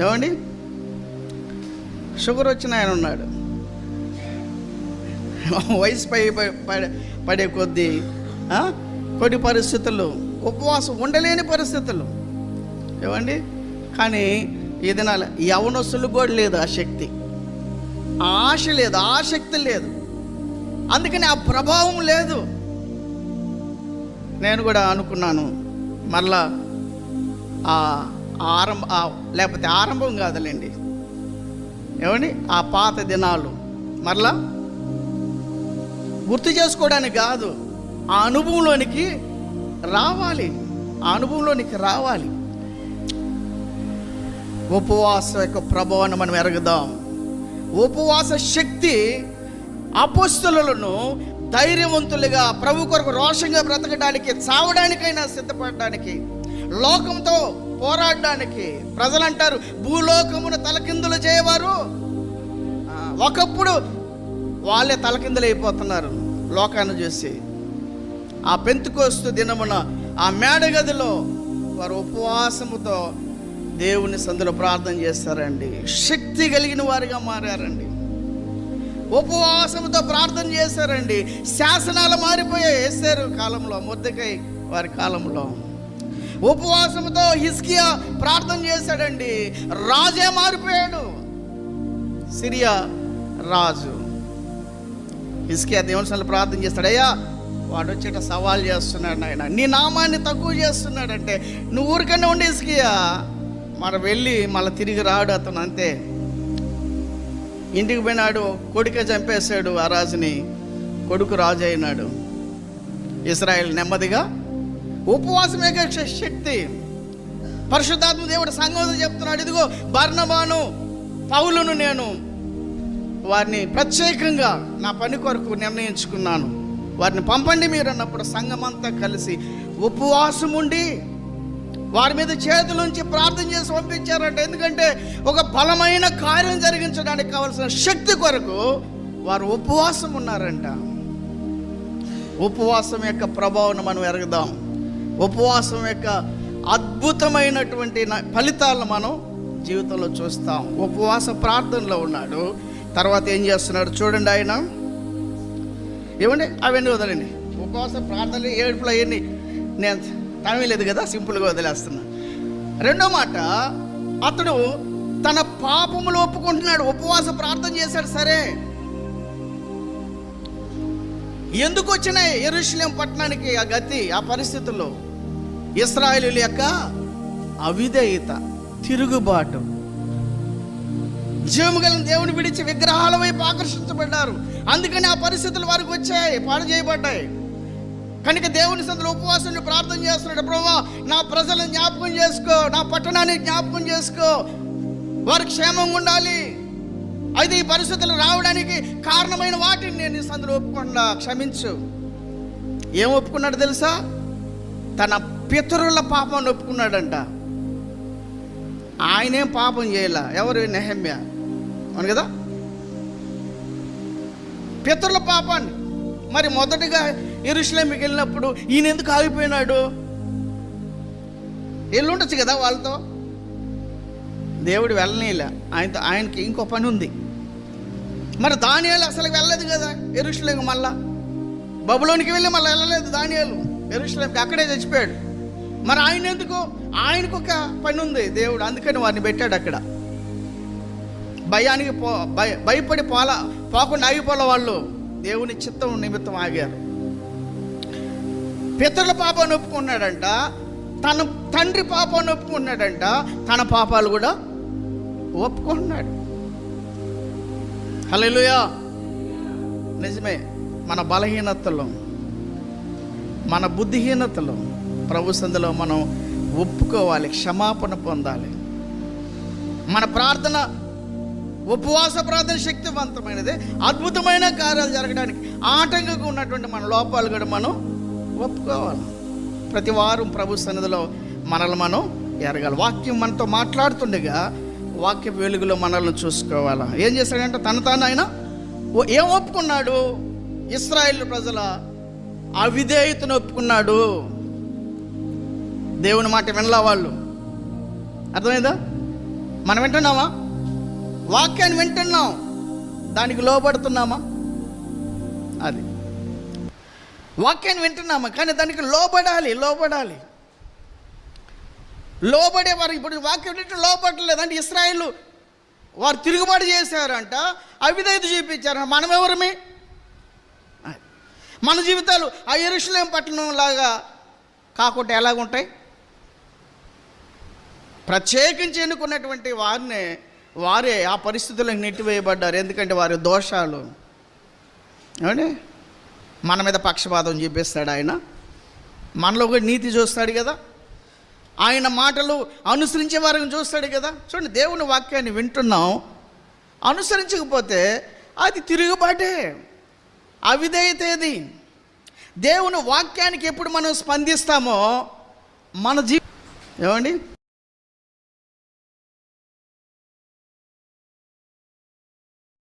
ఏమండి? షుగర్ వచ్చిన ఆయన ఉన్నాడు. వయసు పై పడే- పడే కొద్దీ కొన్ని పరిస్థితులు ఉపవాసం ఉండలేని పరిస్థితులు. ఏమండి? కానీ ఈ దినాల యవనస్తులు కూడా లేదు ఆ శక్తి. ఆశ లేదు ఆ ఆసక్తి లేదు. అందుకని ఆ ప్రభావం లేదు. నేను కూడా అనుకున్నాను మరలా ఆ ఆరంభ లేకపోతే ఆరంభం కాదులేండి. ఏమండి? ఆ పాత దినాలు. మరలా గుర్తు చేసుకోవడానికి కాదు ఆ అనుభవంలోనికి రావాలి. ఆ అనుభవంలోనికి రావాలి. ఉపవాసం యొక్క ప్రభావాన్ని మనం ఎరగదాం. ఉపవాస శక్తి అపస్తులను ధైర్యవంతులుగా ప్రభు కొరకు రోషంగా బ్రతకడానికి చావడానికైనా సిద్ధపడడానికి లోకంతో పోరాడడానికి ప్రజలు అంటారు భూలోకమును తలకిందులు చేయవారు. ఒకప్పుడు వాళ్ళే తలకిందులు అయిపోతున్నారు లోకాన్ని చూసి. ఆ పెంతుకోస్తు దినమున ఆ మేడగదిలో వారు ఉపవాసముతో దేవుని సందులో ప్రార్థన చేస్తారండి. శక్తి కలిగిన వారిగా మారారండి. ఉపవాసముతో ప్రార్థన చేశారండి శాసనాలు మారిపోయాయి వేశారు కాలంలో ముద్దకై వారి కాలంలో. ఉపవాసంతో హిస్కియా ప్రార్థన చేశాడండి. రాజే మారిపోయాడు. సిరియా రాజు. హిస్కియా దేవుని ప్రార్థన చేస్తాడయ్యా వాడు వచ్చేట సవాల్ చేస్తున్నాడు ఆయన నీ నామాన్ని తక్కువ చేస్తున్నాడంటే నువ్వు ఊరికనే ఉండి ఇసుకియా మరి వెళ్ళి మళ్ళీ తిరిగి రాడు అతను అంతే. ఇంటికి పోయినాడు కొడుకే చంపేశాడు ఆ రాజుని. కొడుకు రాజు అయినాడు. ఇస్రాయల్ నెమ్మదిగా ఉపవాసమే గల శక్తి. పరిశుద్ధాత్మ దేవుడు సంఘం చెప్తున్నాడు ఇదిగో బర్ణబాను పౌలును నేను వారిని ప్రత్యేకంగా నా పని కొరకు నిర్ణయించుకున్నాను. వారిని పంపండి మీరు అన్నప్పుడు సంఘమంతా కలిసి ఉపవాసం ఉండి వారి మీద చేతులుంచి ప్రార్థన చేసి పంపించారంట. ఎందుకంటే ఒక బలమైన కార్యం జరిగించడానికి కావలసిన శక్తి కొరకు వారు ఉపవాసం ఉన్నారంట. ఉపవాసం యొక్క ప్రభావం మనం ఎరగదాం. ఉపవాసం యొక్క అద్భుతమైనటువంటి ఫలితాలను మనం జీవితంలో చూస్తాం. ఉపవాస ప్రార్థనలో ఉన్నాడు. తర్వాత ఏం చేస్తున్నాడు చూడండి ఆయన. ఏమండి? అవన్నీ వదలండి ఉపవాస ప్రార్థనలు ఏడుపులు అవన్నీ నేను తమిళ లేదు కదా సింపుల్గా వదిలేస్తున్నా. రెండో మాట అతడు తన పాపములు ఒప్పుకుంటున్నాడు. ఉపవాస ప్రార్థన చేశాడు సరే. ఎందుకు వచ్చినాయి? ఎరుషలేం పట్టణానికి ఆ గతి ఆ పరిస్థితుల్లో? ఇస్రాయలు యొక్క అవిధేయత తిరుగుబాటు. జీవము కలిగిన దేవుని విడిచి విగ్రహాల వైపు ఆకర్షించబడ్డారు. అందుకని ఆ పరిస్థితులు వారికి వచ్చాయి పాడు చేయబడ్డాయి. కనుక దేవుని సందులో ఉపవాసం ప్రార్థన చేస్తున్నాడు ప్రభా నా ప్రజలను జ్ఞాపకం చేసుకో నా పట్టణాన్ని జ్ఞాపకం చేసుకో. వారు క్షేమంగా ఉండాలి. అయితే ఈ పరిస్థితులు రావడానికి కారణమైన వాటిని నేను సందులో ఒప్పుకుండా క్షమించు. ఏం ఒప్పుకున్నాడు తెలుసా? తన పితరుల పాపం ఒప్పుకున్నాడంట ఆయనేం పాపం చేయాల? ఎవరు? నెహమ్య. అవును కదా? పితరుల పాపాన్ని. మరి మొదటిగా ఇరుషులేమికి వెళ్ళినప్పుడు ఈయన ఎందుకు ఆగిపోయినాడు? వెళ్ళుండొచ్చు కదా వాళ్ళతో? దేవుడు వెళ్ళనీలే ఆయనతో ఆయనకి ఇంకో పని ఉంది. మరి దానియాలు అసలు వెళ్ళలేదు కదా ఎరుషులేక మళ్ళా? బబులోనికి వెళ్ళి మళ్ళీ వెళ్ళలేదు దానియాలు. ఎరుషలేంకి అక్కడే చచ్చిపోయాడు. మరి ఆయన ఎందుకు ఆయనకు ఒక పని ఉంది దేవుడు అందుకని వారిని పెట్టాడు అక్కడ. భయానికి పో భయ భయపడి పోలా పోకుండా ఆగిపోలే వాళ్ళు దేవుని చిత్తం నిమిత్తం ఆగారు. పితరుల పాపాన్ని ఒప్పుకున్నాడంట తన తండ్రి పాపాన్ని ఒప్పుకున్నాడంట తన పాపాలు కూడా ఒప్పుకున్నాడు. హలో నిజమే మన బలహీనతలో మన బుద్ధిహీనతలో ప్రభు సందులో మనం ఒప్పుకోవాలి క్షమాపణ పొందాలి. మన ప్రార్థన ఉపవాస ప్రార్థన శక్తివంతమైనది. అద్భుతమైన కార్యాలు జరగడానికి ఆటంకంగా ఉన్నటువంటి మన లోపాలు కూడా మనం ఒప్పుకోవాలి. ప్రతి వారం ప్రభు సన్నిధిలో మనల్ని మనం ఎరగాలి. వాక్యం మనతో మాట్లాడుతుండగా వాక్య వెలుగులో మనల్ని చూసుకోవాలా? ఏం చేశాడంటే తన తాను ఆయన ఓ- ఏం ఒప్పుకున్నాడు? ఇస్రాయేల్ ప్రజల అవిధేయతను ఒప్పుకున్నాడు. దేవుని మాట వినలా వాళ్ళు. అర్థమైందా? మనం వింటున్నామా? వాక్యాన్ని వింటున్నాం. దానికి లోబడుతున్నామా? అది. వాక్యాన్ని వింటున్నామా? కానీ దానికి లోబడాలి లోబడాలి. లోబడే వారు ఇప్పుడు వాక్యం వింటే లోపడలేదు అంటే ఇస్రాయిల్ వారు తిరుగుబాటు చేశారంట అవిధేయత చూపించారు మనం ఎవరమే మన జీవితాలు ఆ ఎరుషులేం పట్టణం లాగా కాకుండా ఎలాగుంటాయి ప్రత్యేకించి ఎన్నుకున్నటువంటి వారిని వారే ఆ పరిస్థితులకు నెట్టివేయబడ్డారు. ఎందుకంటే వారి దోషాలు. ఏమండి? మన మీద పక్షపాతం చూపిస్తాడు ఆయన. మనలో కూడా నీతి చూస్తాడు కదా. ఆయన మాటలు అనుసరించే వారిని చూస్తాడు కదా. చూడండి దేవుని వాక్యాన్ని వింటున్నాం. అనుసరించకపోతే అది తిరుగుబాటే. అవిధేయతేది. దేవుని వాక్యానికి ఎప్పుడు మనం స్పందిస్తామో మన జీ ఏమండి?